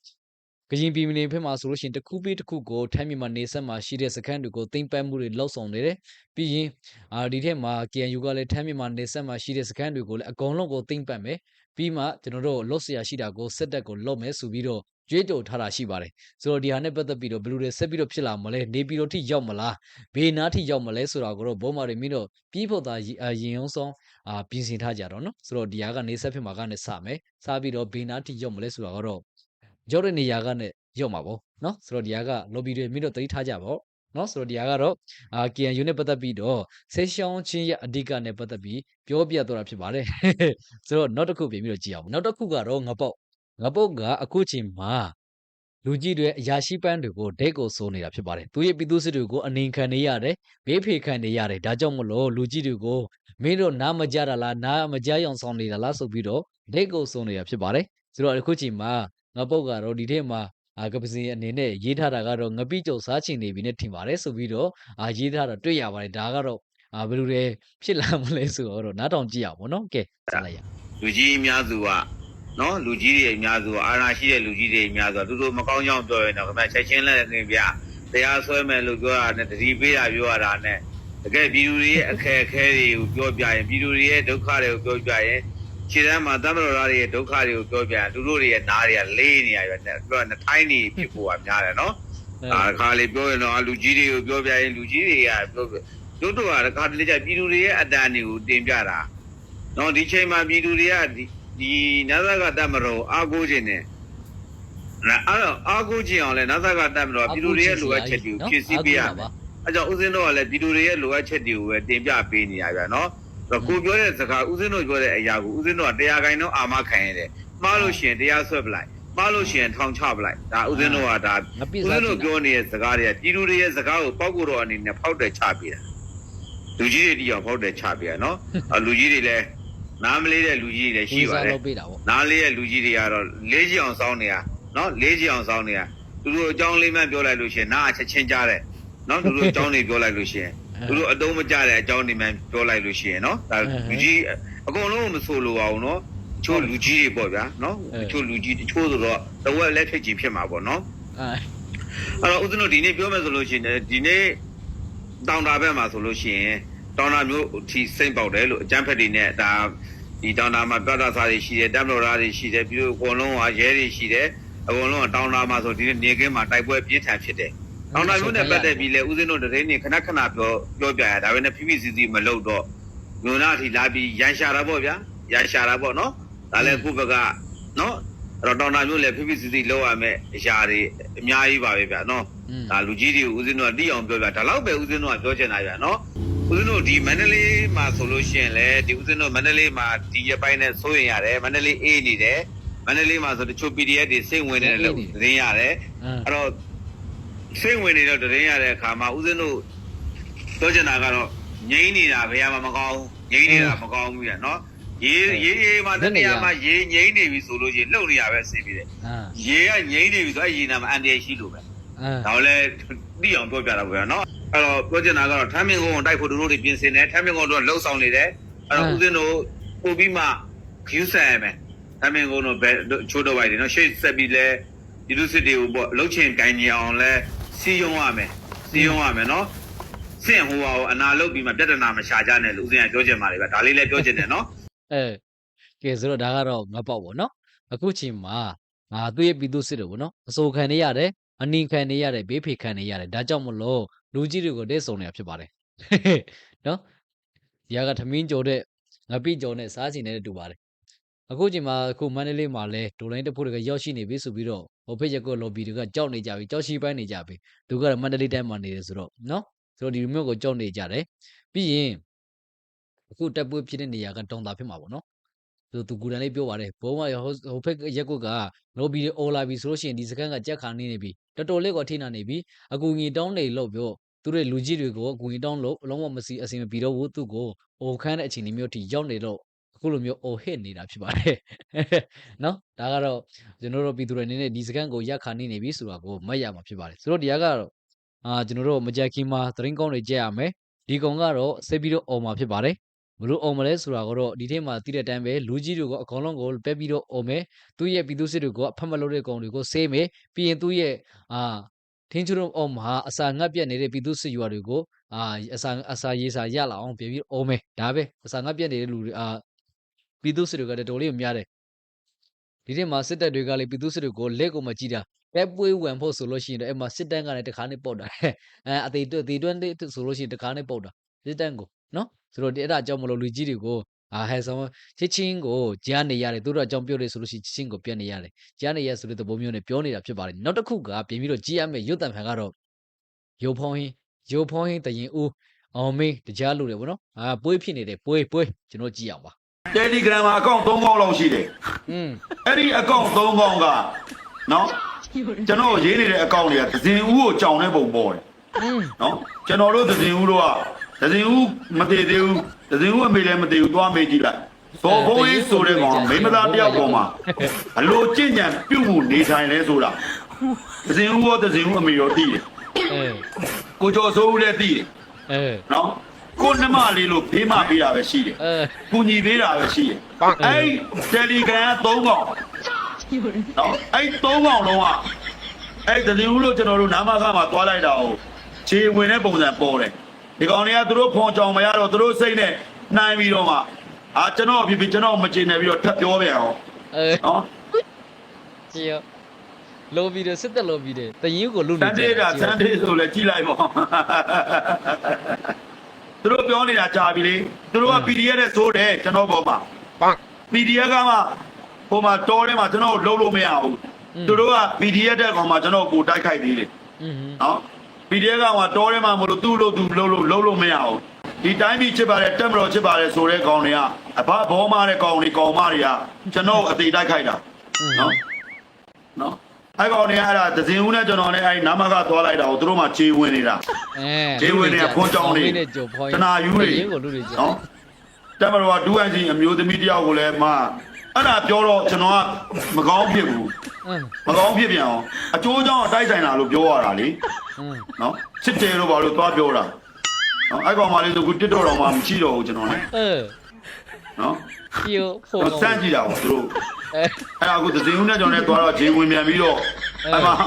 ကရင်ပြည်မင်းဖက်မှာဆိုလို့ရှိရင်တစ်ခုပြီးတစ်ခုကိုထိုင်းမြန်မာနေဆက်မှာရှိတဲ့စခန်းတွေကိုသိမ်းပိုက်မှုတွေလောက်ဆောင်နေတယ်။ပြီးရင်အာဒီထက်မှာ KNU ကလည်းထိုင်းမြန်မာနေဆက်မှာရှိတဲ့စခန်းတွေကိုလည်းအကုန်လုံးကိုသိမ်းပိုက်မယ် ပြီးမှကျွန်တော်တို့လွတ်เสียရှိတာကိုစစ်တပ်ကိုလွတ်မယ်ဆိုပြီးတော့ကြွေးကြော်ထားတာရှိပါတယ်ဆိုတော့ဒီဟာနဲ့ပတ်သက်ပြီးတော့ဘယ်လိုတွေဆက်ပြီးတော့ဖြစ်လာမလဲနေပြည်တော်ထိရောက်မလားဘေးနားထိရောက်မလဲဆိုတာကိုတော့ဘုံမာတွေမင်းတို့ပြီးဖို့သာရင်ရင်အောင်ဆောင်အာပြင်ဆင်ထားကြတော့နော်ဆိုတော့ဒီဟာကနေဆက်ဖြစ်မှာကနေစမယ်စပြီးတော့ဘေးနားထိရောက်မလဲဆိုတာကတော့ရောက်တဲ့နေရာကနေရောက်မှာပေါ့နော်ဆိုတော့ဒီဟာက lobby တွေမင်းတို့သတိထားကြပါဦး နော်ဆိုတော့ဒီဟာကတော့အာ KNU နဲ့ပတ်သက်ပြီးတော့ဆေးရှောင်းချင်းရဲ့အဓိကနဲ့ပတ်သက်ပြီးပြောပြတော့တာဖြစ်ပါတယ်ဆိုတော့နောက်တစ်ခုပြင်ပြီးတော့ကြည့်အောင်နောက်တစ်ခုကတော့ငပုတ်ငပုတ်ကအခုချိန်မှာလူကြီးတွေအရာရှိပန်းတွေကိုဒိတ်ကိုစိုးနေတာဖြစ်ပါတယ်သူရဲ့ပြည်သူစစ်တွေကိုအနေခံနေရတယ်ဘေးဖေခံနေရတယ်ဒါကြောင့်မလို့လူကြီးတွေကိုမင်းတို့နားမကြတာလားနားမကြရောင်ဆောင်နေတာလားဆိုပြီးတော့ဒိတ်ကိုစိုးနေတာဖြစ်ပါတယ်ဆိုတော့အခုချိန်မှာငပုတ်ကတော့ဒီထဲမှာ အာကပစီအနေနဲ့ရေးထားတာကတော့ငပိကျုံစားချင်နေပြီနဲ့ထင်ပါတယ်ဆိုပြီးတော့အာရေးထားတာတွေ့ရပါတယ်ဒါကတော့အာဘယ်လိုလဲဖြစ်လာမလဲဆိုတော့နားထောင်ကြည့်ရအောင်ဗောနော်ကဲဆက်လိုက်ရလူကြီးအများစုကနော်လူကြီးတွေအများစုကအာဏာရှိတဲ့လူကြီးတွေအများစုကသူတို့မကောင်းကြောင်ပြောရင်တော့ခင်ဗျချက်ချင်းလက်နေပြတရားဆွဲမယ်လို့ပြောတာနဲ့တတိပေးတာပြောရတာနဲ့တကယ်ပြည်သူတွေရဲ့အခက်အခဲတွေကိုပြောပြရင်ပြည်သူတွေရဲ့ဒုက္ခတွေကိုပြောပြရင် ခြေတန်းမှာတမတော်သားတွေရဲ့ဒုက္ခတွေကိုပြောပြရင်သူတို့တွေရဲ့နားတွေကလေးနေရပြတယ်သူကနှစ်ထိုင်းနေဖြစ်ဖို့ကများတယ်နော်အာခါလေးပြောရင်တော့လူကြီးတွေကိုပြောပြရင်လူကြီးတွေကပြောပြတို့တို့ကတခါတလေကျပြည်သူတွေရဲ့အတန်တွေကိုတင်ပြတာနော်ဒီချိန်မှာပြည်သူတွေကဒီဒီနတ်သကတတ်မတော်အာကိုခြင်းနဲ့အဲ့တော့အာကိုခြင်းအောင်လဲနတ်သကတတ်မတော်ပြည်သူတွေရဲ့လိုအပ်ချက်တွေကိုဖြည့်ဆည်းပေးရမယ်အဲကြောင့်ဦးစင်းတို့ကလည်းပြည်သူတွေရဲ့လိုအပ်ချက်တွေကိုပဲတင်ပြပေးနေရပြန်နော်ဆိုတော့ ကိုပြောတဲ့စကားဦးစင်းတို့ပြောတဲ့အရာကိုဦးစင်းတို့ကတရားခိုင်တော့အာမခံရတယ်မှားလို့ရှိရင်တရားဆွဲပလိုက်မှားလို့ရှိရင်ထောင်ချပလိုက်ဒါဦးစင်းတို့ကဒါငပိဦးဇစားင်းချတို့င်ပြောနေတဲ့စကားတွေကပြည်သူတွေရဲ့စကားကိုပောက်ကိုတော့အနေနဲ့ဖောက်တယ်ချပေးတာလူကြီးတွေတရားဖောက်တယ်ချပေးတာနော်အလူကြီးတွေလည်းနားမလေးတဲ့လူကြီးတွေလည်းရှိရှိပါပါတယ်တော့ပေးတာဗောနားလေးတဲ့လူကြီးတွေကတော့လေးချီအောင်စောင်းနေတာနော်လေးချီအောင်စောင်းနေတာသူတို့အကြောင်းလေးမှပြောလိုက်လို့ရှိရင်နားအချက်ချင်းကြားတယ်နော်သူတို့အကြောင်းလေးပြောလိုက်လို့ရှိရင် သူတို့အတုံးမကြတဲ့အကြောင်းတွေမှပြောလိုက်လို့ရှိရင်နော်ဒါလူကြီးအကုန်လုံးမဆိုလိုအောင်နော်ချို့လူကြီးတွေပေါ့ဗျာနော်ချို့လူကြီးချို့ဆိုတော့တဝက်လက်ထက်ကြီးဖြစ်မှာပေါ့နော်အာအဲ့တော့ဦးဇင်းတို့ဒီနေ့ပြောမယ်ဆိုလို့ရှိရင်ဒီနေ့တောင်တာဘက်မှာဆိုလို့ရှိရင်တောင်တာမျိုးထိစိမ့်ပေါက်တယ်လို့အကျန်းဖက်တွေနဲ့ဒါဒီတောင်တာမှာပြတ်တာစားတွေရှိတယ်တမ်လော်ရာတွေရှိတယ်ပြီးတော့အကုန်လုံးကရဲတွေရှိတယ်အကုန်လုံးကတောင်တာမှာဆိုဒီနေ့နေကင်းမှာတိုက်ပွဲပြင်းထန်ဖြစ်တယ် တောင်တာမျိုးနဲ့ပတ်သက်ပြီးလဲဦးဇင်းတို့တရင်နေခဏခဏပြောပြောပြရဒါပဲနဲ့ဖိဖိစီစီမလုပ်တော့မြို့နာအထိလာပြီးရန်ရှာတာပေါ့ဗျာရန်ရှာတာပေါ့နော်ဒါလည်းခုဘက်ကနော်အဲ့တော့တောင်တာမျိုးလည်းဖိဖိစီစီလုပ်ရမယ်အရာတွေအများကြီးပါပဲဗျာနော်อืมဒါလူကြီးတွေကိုဦးဇင်းတို့ကတိအောင်ပြောပြဒါတော့ပဲဦးဇင်းတို့ကပြောချင်တာဗျာနော်ဦးဇင်းတို့ဒီမန္တလေးမှာဆိုလို့ရှိရင်လေဒီဦးဇင်းတို့မန္တလေးမှာဒီရပိုင်းနဲ့စိုးရင်ရတယ်မန္တလေးအေးနေတယ်မန္တလေးမှာဆိုတချို့ PDF တွေစိတ်ဝင်နေတယ်လို့သတင်းရတယ်အာအဲ့တော့ စိတ်ဝင်နေတော့တရင်ရတဲ့အခါမှာဦးဇင်းတို့ပြောချင်တာကတော့ငြိမ့်နေတာဘယ်ရမှာမကောင်းငြိမ့်နေတာမကောင်းဘူးညနော်ရေးရေးရေးမှာတနေရာမှာရေးငိမ့်နေပြီဆိုလို့ရှိရင်လှုပ်နေရပဲဆင်းပြီးတယ်။ရေးကငိမ့်နေပြီဆိုအဲ့ရေနာမှာအန်တရရှိလို့ပဲ။ဒါလည်းသိအောင်ပြောပြတာပဲနော်။အဲ့တော့ပြောချင်တာကတော့ထမ်းမင်းကုန်းကိုတိုက်ဖို့တို့တွေပြင်ဆင်တယ်ထမ်းမင်းကုန်းတို့လှုပ်ဆောင်နေတယ်။အဲ့တော့ဦးစင်းတို့ပို့ပြီးမှခူးဆန်ရမယ်။ထမ်းမင်းကုန်းတို့ဘယ်ချိုးတော့ပါတယ်နော်။ရှေ့ဆက်ပြီးလဲဒီလူစစ်တွေကိုပေါ့လှုပ်ချင်ကြင်ကြအောင်လဲ စီယုံရမယ်စီယုံရမယ်နော်စင့်ဟိုဟာကိုအနာလုပ်ပြီးမှပြဿနာမရှာကြနဲ့လို့ဦးစင်ကပြောချင်ပါတယ်ဗျဒါလေးလည်းပြောချင်တယ်နော်အဲကဲဆိုတော့ဒါကတော့မပေါ့ပေါ့နော်အခုချိန်မှာငါသူ့ရဲ့ပြည်သူစစ်တွေပေါ့နော်အစိုးခံနေရတယ်အနင်းခံနေရတယ်ဘေးဖေခံနေရတယ်ဒါကြောင့်မလို့လူကြီးတွေကိုတဲ့ဆုံနေတာဖြစ်ပါတယ်နော်ဒီကထမင်းကြော်တဲ့ငပိကြော်နဲ့စားချင်နေတဲ့တူပါတယ် အခုချိန်မှာအခုမန္တလေးမှာလဲဒိုလိုင်းတစ်ဖို့တွေကရောက်ရှိနေပြီဆိုပြီးတော့ဟိုဖိတ်ရက်ကိုလော်ဘီတွေကကြောက်နေကြပြီကြောက်ရှိပိုင်းနေကြပြီသူကတော့မန္တလေးတိုင်းမှာနေတယ်ဆိုတော့နော်ဆိုတော့ဒီမျိုးကိုကြောက်နေကြတယ်ပြီးရင်အခုတက်ပွဲဖြစ်တဲ့နေရာကတောင်တာဖြစ်မှာပေါ့နော်သူသူကူတန်လေးပြောပါတယ်ဘုံမဟိုဟိုဖက်ရက်ကွက်ကလော်ဘီတွေအော်လာပြီဆိုလို့ရှိရင်ဒီစကန်ကကြက်ခါနေနေပြီတော်တော်လေးကထိနာနေပြီအကူငီတောင်းနေလို့ပြောသူတို့လူကြီးတွေကိုအကူငီတောင်းလို့အလုံးဝမစီအစင်မပြီးတော့ဘူးသူ့ကိုအိုခန်းတဲ့အခြေအနေမျိုးထိရောက်နေတော့ အခုလိုမျိုးအိုဟစ်နေတာဖြစ်ပါတယ်နော်ဒါကတော့ကျွန်တော်တို့ပြည်သူတွေအနေနဲ့ဒီစကန်ကိုရက်ခါနေနေပြီဆိုတာကိုမတ်ရမှာဖြစ်ပါတယ်ဆိုတော့ဒီကတော့အာကျွန်တော်တို့မကြက်ခီမှာသရင်ကောင်းတွေကြက်ရမယ်ဒီကောင်ကတော့ဆက်ပြီးတော့အော်မှာဖြစ်ပါတယ်ဘလို့အောင်မလဲဆိုတာကတော့ဒီထဲမှာတည်တဲ့အတိုင်းပဲလူကြီးတွေကအကောင်လုံးကိုပဲပြီးတော့အောင်မယ်သူရဲ့ပြည်သူစစ်တွေကအဖတ်မလို့တဲ့ကောင်တွေကိုဆေးမယ်ပြီးရင်သူ့ရဲ့အာထင်းချုံအောင်မှာအစာငတ်ပြတ်နေတဲ့ပြည်သူစစ်ရွာတွေကိုအာအစာအစာရေးစာရလာအောင်ပြန်ပြီးအောင်မယ်ဒါပဲအစာငတ်ပြတ်နေတဲ့လူတွေအာ ပြည်သူစစ်တွေကတော်တော်လေးများတယ်ဒီထဲမှာစစ်တပ်တွေကလည်းပြည်သူစစ်တွေကိုလက်ကိုမကြည့်တာပဲပွေးဝင်ဖို့ဆိုလို့ရှိရင်တော့အဲ့မှာစစ်တန်းကလည်းတခါနဲ့ပုတ်တာအဲအသေးအသေးတွန်းဆိုလို့ရှိရင်တခါနဲ့ပုတ်တာစစ်တန်းကိုနော်ဆိုတော့ဒီအဲ့ဒါကြောင့်မလို့လူကြီးတွေကိုအာဟဲဆောင်ချစ်ချင်းကိုကြားနေရတယ်သူတို့အကြောင်းပြောတယ်ဆိုလို့ရှိရင်ချစ်ချင်းကိုပြတ်နေရတယ်ကြားနေရဆိုတဲ့သဘောမျိုးနဲ့ပြောနေတာဖြစ်ပါတယ်နောက်တစ်ခုကပြင်ပြီးတော့ကြီးရမယ်ရုတ်တံဖန်ကတော့ရုပ်ဖုံးဟင်းရုပ်ဖုံးဟင်းတရင်ဦးအောင်မေးတကြားလူတွေဗောနော်အာပွေးဖြစ်နေတယ်ပွေးပွေးကျွန်တော်ကြည့်အောင်ပါ Telegram မှာအကောင့်3ကောင်းလောက်ရှိတယ် อืม အဲ့ဒီအကောင့်3ကောင်းကနော်ကျွန်တော်ရေးနေတဲ့အကောင့်တွေကသဇင်ဦးကိုကြောင်တဲ့ပုံပေါ်တယ် อืม နော်ကျွန်တော်တို့သဇင်ဦးတို့ကသဇင်ဦးမတည်သေးဘူးသဇင်ဦးအမေလည်းမတည်ဘူးသွားမေးကြည့်လိုက်ဘောဘုံကြီးဆိုတဲ့ကောင်မိန်းမသားတယောက်ပေါ်မှာအလိုကြင့်ကြံပြုတ်မှုနေထိုင်လဲဆိုတာသဇင်ဦးရောသဇင်ဦးအမေရောသိတယ် เออ ကိုကျော်စိုးဦးလည်းသိတယ် เออ နော် ကိုနှမလေးလို့ဖေးမပေးတာပဲရှိတယ်။ကုညီပေးတာပဲရှိတယ်။အဲ့ Telegram က3កောင်။နော်အဲ့3កောင်လုံးကအဲ့တလူလို့ကျွန်တော်တို့နာမခါမှာသွားလိုက်တာဟုတ်။ခြေဝင်တဲ့ပုံစံပေါ်တယ်။ဒီကောင်တွေကသူတို့ဖွန်ကြောင်မရတော့သူတို့စိတ်နဲ့နှိုင်းပြီးတော့မှအာကျွန်တော်ဖြစ်ဖြစ်ကျွန်တော်မကျေနပ်ပြီးတော့ထပ်ပြောပြန်အောင်။အဲနော်။ကြီးရောလော်ဘီတွေစစ်သက်လော်ဘီတွေတရင်ကိုလူနေတယ်။တန်တေးကတန်တေးဆိုလဲကြည်လိုက်ပေါ့။ သူတို့ပြောနေတာကြာပြီလေသူတို့က PDF နဲ့သိုးတယ်ကျွန်တော်ပေါ်မှာ PDF ကမှဟိုမှာတော်ထဲမှာကျွန်တော်လုံးလို့မရဘူးသူတို့က PDF တဲ့ကောင်မှာကျွန်တော်ကိုတိုက်ခိုက်သေးတယ်อืมနော် PDF ကမှတော်ထဲမှာမလို့သူ့လို့သူလုံးလို့လုံးလို့မရဘူးဒီတိုင်းပြည်ချစ်ပါတယ်တက်မတော်ချစ်ပါတယ်ဆိုတဲ့ကောင်တွေကအဘဘောမားတဲ့ကောင်တွေကောင်မတွေကကျွန်တော်အသေးတိုက်ခိုက်တာနော်နော် အဲ့ကောင်တွေကအဲ့ဒါသဇင်ဦးနဲ့ကျွန်တော်နဲ့အဲ့နာမကသွားလိုက်တာကိုသူတို့မှခြေဝင်နေတာအဲခြေဝင်နေတာခွန်ကြောင်းတွေတနာယူတွေနော်တမတော်ကဒူအန်ချင်းအမျိုးသမီးတယောက်ကိုလည်းမှအဲ့ဒါပြောတော့ကျွန်တော်ကမကောင်းဖြစ်ဘူးမကောင်းဖြစ်ပြန်အောင်အကျိုးကြောင့်တိုက်ဆိုင်တာလို့ပြောရတာလေနော်ချစ်တယ်လို့ပါလို့သွားပြောတာနော်အဲ့ကောင်မလေးဆိုခုတစ်တော့တော့မှမရှိတော့ဘူးကျွန်တော်လည်းအဲနော် ဒီကိုဟိုတော့စမ်းကြည့်တာပေါ့သူတို့အဲအဲ့ဒါအခုသစင်ဦးနဲ့ကျွန်တော်လည်းသွားတော့ဂျေဝင်မြန်ပြီးတော့အမခင်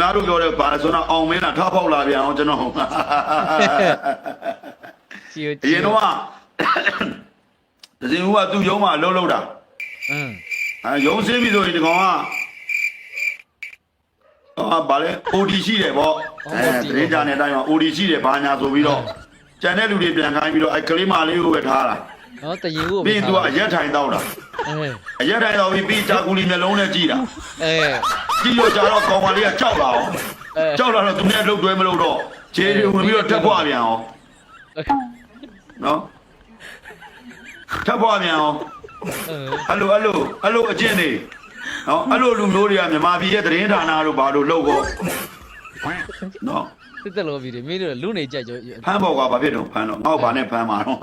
ဗျားတို့ပြောတဲ့ဘာလဲဆိုတော့အောင်မင်းလားထဖောက်လာပြန်အောင်ကျွန်တော်ဒီကိုအရင်တော့သစင်ဦးကသူ့ရုံးမှာလှုပ်လှုပ်တာอืมအဲရုံးစင်းပြီဆိုရင်ဒီကောင်ကအာဗါလဲ OD ရှိတယ်ဗောအဲသတင်းကြတဲ့အတိုင်းမှာ OD ရှိတယ်ဘာညာဆိုပြီးတော့ကြံတဲ့လူတွေပြန်ခိုင်းပြီးတော့အဲကလေးမလေးကိုပဲထားတာ နော်တရင်ကိုပြီးရင်သူကအရက်ထိုင်တော့တာအဲအရက်ထိုင်တော့ပြီးပြီးကြာကူလီမျက်လုံးနဲ့ကြည့်တာအဲကြည့်လို့ကြာတော့ကောင်မလေးကကြောက်လာအောင်အဲကြောက်လာတော့သူနဲ့လှုပ်တွဲမလို့တော့ခြေတွေဝင်ပြီးတော့ထပ်ဖွာပြန်အောင်နော်ထပ်ဖွာပြန်အောင်အဲအဲ့လိုအဲ့လိုအဲ့လိုအကျင့်တွေနော်အဲ့လိုလူမျိုးတွေကမြန်မာပြည်ရဲ့သတင်းဌာနတို့ဘာလို့လုပ်ဖို့နော် စစ်တက်လို့ပြီးတယ်မင်းတို့လူနေကြကြောဖမ်းပေါ်ကဘာဖြစ်တော့ဖမ်းတော့ငေါ့ဘာနဲ့ဖမ်းမှာတော့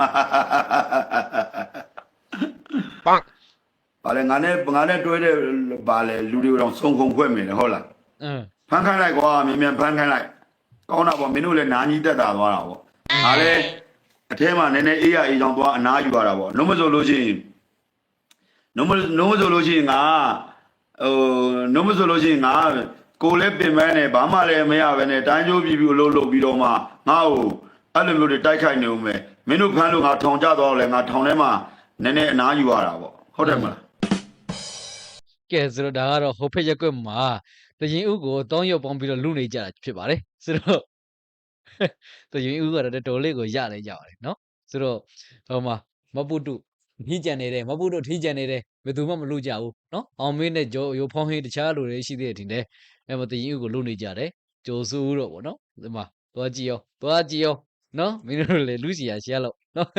ပန်းဘာလဲငါနဲ့ငါနဲ့တွဲတဲ့ဘာလဲလူတွေတော့စုံခုံခွဲ့မယ်လေဟုတ်လားအင်းဖမ်းခိုင်းလိုက်ကွာမြန်မြန်ဖမ်းခိုင်းလိုက်ကောင်းတာပေါ့မင်းတို့လည်းနာကြီးတက်တာသွားတာပေါ့ဒါလည်းအထဲမှာနည်းနည်းအေးရအေးချောင်းသွားအနားယူရတာပေါ့လုံးမဆိုလို့ရှိရင်လုံးမလုံးမဆိုလို့ရှိရင်ငါဟိုလုံးမဆိုလို့ရှိရင်ငါ ကိုလည်းပင်ပန်းနေဘာမှလည်းမရပဲနဲ့တိုင်းကျိုးပြီးပြီးလို့လုပ်ပြီးတော့မှငါ့ကိုအဲ့လိုမျိုးတွေတိုက်ခိုက်နေဦးမယ်မင်းတို့ဖမ်းလို့ငါထောင်ကြတော့လဲငါထောင်ထဲမှာနည်းနည်းအနားယူရတာပေါ့ဟုတ်တယ်မလားကဲဆိုတော့ဒါကတော့ဟိုဖက်ရက်ကွက်မှာတရင်ဥကိုတောင်းရုပ်ပေါင်းပြီးတော့လူနေကြတာဖြစ်ပါတယ်ဆိုတော့တရင်ဥကတော့တော်တော်လေးကိုရလဲကြပါတယ်နော်ဆိုတော့ဟိုမှာမပုတုထီးကြံနေတယ်မပုတုထီးကြံနေတယ်ဘယ်သူမှမလူကြဘူးနော်အောင်မင်းနဲ့ဂျိုရိုဖောင်းဟင်းတခြားလူတွေရှိသေးတယ်ထင်တယ် အဲ့မှာတရင်ဥကိုလူနေကြတယ်ဂျိုဆူတော့ဗောနော်ဒီမှာသွားကြည့်ရောသွားကြည့်ရောနော်မင်းတို့လည်းလူစီရရှက်လို့နော်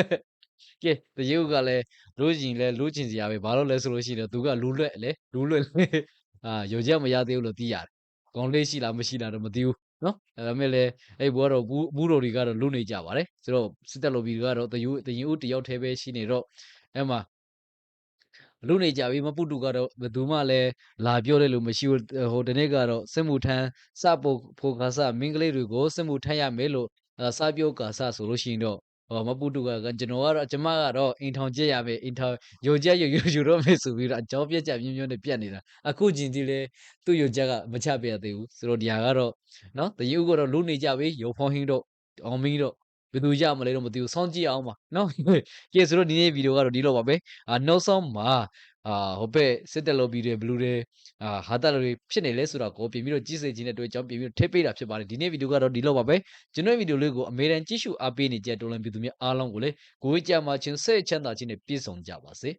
ကဲတရင်ဥကလည်းလူကျင်လဲလူကျင်စရာပဲဘာလို့လဲဆိုလို့ရှိရင်သူကလူလွက်လေလူလွက်လေအာရုံချက်မရသေးဘူးလို့သိရတယ်။ကောင်းလေးရှိလားမရှိလားတော့မသိဘူးနော်။အဲဒါမဲ့လည်းအဲ့ဘောကတော့ဘူးဘူးတော်တွေကတော့လူနေကြပါတယ်။ဆိုတော့စစ်တက်လိုပြီးကတော့တယူတရင်ဦးတယောက်တည်းပဲရှိနေတော့အဲ့မှာ လူနေကြပြီမပုတုကတော့ဘယ်သူမှလည်းလာပြောတယ်လို့မရှိဘူးဟိုတနေ့ကတော့စစ်မှုထမ်းစပုတ်ဖိုကာစမင်းကလေးတွေကိုစစ်မှုထမ်းရမယ်လို့အဲစာပြောကာစဆိုလို့ရှိရင်တော့ဟောမပူတူကကကျွန်တော်ကတော့ကျမကတော့အိမ်ထောင်ကျက်ရမယ်အိမ်ထောင်ယိုကျက်ယိုယိုယူတော့မယ်ဆိုပြီးတော့အကြောပြက်ကြမျိုးမျိုးနဲ့ပြက်နေတာအခုကျင်ဒီလေသူ့ယိုကျက်ကမချပြသေးဘူးဆိုတော့ဒီဟာကတော့နော်တယူကတော့လူနေကြပြီရုံဖောင်းဟင်းတော့အောင်မင်းတော့ ဘယ်သူရမလဲတော့မသိဘူးစောင့်ကြည့်အောင်ပါနော်ကဲဆိုတော့ဒီနေ့ဗီဒီယိုကတော့ဒီလိုပါပဲအာနောက်ဆုံးမှာအာဟိုဘက်စစ်တက်လို့ပြီးတယ်ဘလူးတယ်အာဟာတက်လို့ဖြစ်နေလဲဆိုတော့ကိုပြင်ပြီးတော့ကြီးစေခြင်းတဲ့တွေ့အကြောင်းပြင်ပြီးတော့ထိပေးတာဖြစ်ပါတယ်ဒီနေ့ဗီဒီယိုကတော့ဒီလိုပါပဲကျွန်တော်ဗီဒီယိုလေးကိုအမေရိကန်ကြည့်ရှုအားပေးနေကြတဲ့တော်လန်ပြည်သူများအားလုံးကိုလည်းကိုယ်ကြမှာချင်းစိတ်ချမ်းသာခြင်းနဲ့ပြည့်စုံကြပါစေ